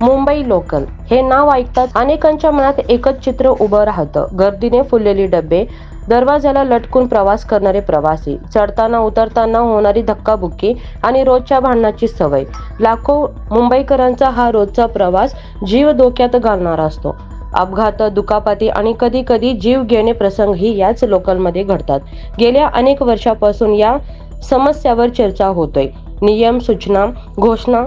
Mumbai local. हे नाव ऐकताच अनेकांच्या मनात एकच चित्र उभं राहतं. गर्दीने फुललेली डबे दरवाजाला लटकून प्रवास करणारे प्रवासी चढताना उतरताना होणारी धक्काबुक्की आणि रोजच्या भांडणाची सवय. लाखो मुंबईकरांचा हा रोजचा प्रवास जीव धोक्यात घालणारा असतो. अपघात दुखापती आणि कधी कधी जीव घेणे प्रसंगही याच लोकलमध्ये घडतात. गेल्या अनेक वर्षापासून या समस्यावर चर्चा होतोय. नियम सूचना घोषणा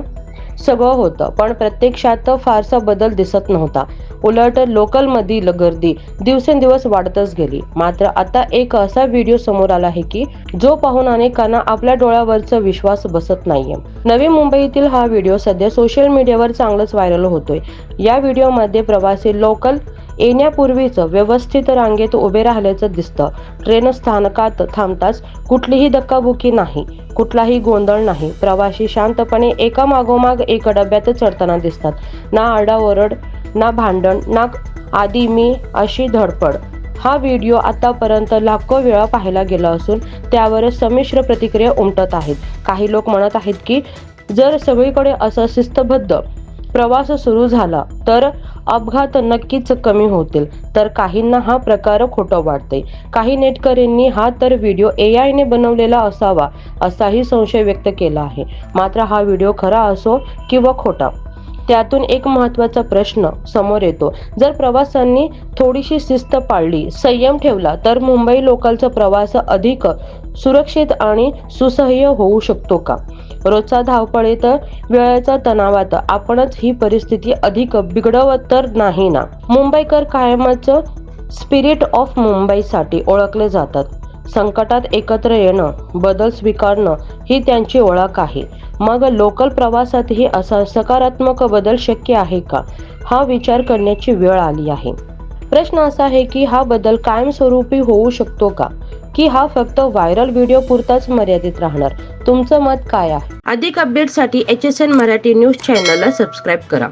सगळं होतं. पण प्रत्यक्षात फारसा बदल दिसत नव्हता. उलट लोकलमधील गर्दी दिवसेंदिवस वाढतच गेली. मात्र आता एक असा व्हिडिओ समोर आला आहे की जो पाहून अनेकांना आपल्या डोळ्यावरचा विश्वास बसत नाहीये. नवी मुंबईतील हा व्हिडिओ सध्या सोशल मीडियावर चांगलाच व्हायरल होतोय. या व्हिडिओमध्ये प्रवासी लोकल येण्यापूर्वीच व्यवस्थित रांगेत उभे राहिल्याचं दिसतं. ट्रेन स्थानकात थांबताच कुठलीही धक्काबुक्की नाही कुठलाही गोंधळ नाही. प्रवासी शांतपणे एका मागोमाग एका डब्यात चढताना दिसतात. ना आरडाओरड ना भांडण ना आधी मी अशी धडपड. हा व्हिडिओ आतापर्यंत लाखो वेळा पाहायला गेला असून त्यावर संमिश्र प्रतिक्रिया उमटत आहेत. काही लोक म्हणत आहेत की जर सगळीकडे असं शिस्तबद्ध प्रवास सुरू झाला तर अपघात नक्कीच कमी होतील. तर काहींना हा प्रकार खोटं वाटते काही नेटकऱ्यांनी हा तर व्हिडिओ ए आयने बनवलेला असावा असाही संशय व्यक्त केला आहे. मात्र हा व्हिडिओ खरा असो किंवा खोटा त्यातून एक महत्त्वाचा प्रश्न समोर येतो. जर प्रवाशांनी थोडीशी शिस्त पाळली संयम ठेवला तर मुंबई लोकलचा प्रवास अधिक सुरक्षित आणि सुसह्य होऊ शकतो का? रोजचा धावपळीत वेळेचा तणावात आपणच ही परिस्थिती अधिक बिघडवत तर नाही ना. मुंबईकर कायमच स्पिरिट ऑफ मुंबईसाठी ओळखले जातात. संकटात एकत्र येणं बदल स्वीकारणं ही त्यांची ओळख आहे. मग लोकल प्रवासातही असा सकारात्मक बदल शक्य आहे का? हा विचार करण्याची वेळ आली आहे. प्रश्न असा आहे की हा बदल कायमस्वरूपी होऊ शकतो का? की हा फक्त व्हायरल व्हिडिओ पुरताच मर्यादित राहणार. तुमचं मत काय आहे? अधिक अपडेटसाठी H S N Marathi news चॅनलला सबस्क्राईब करा.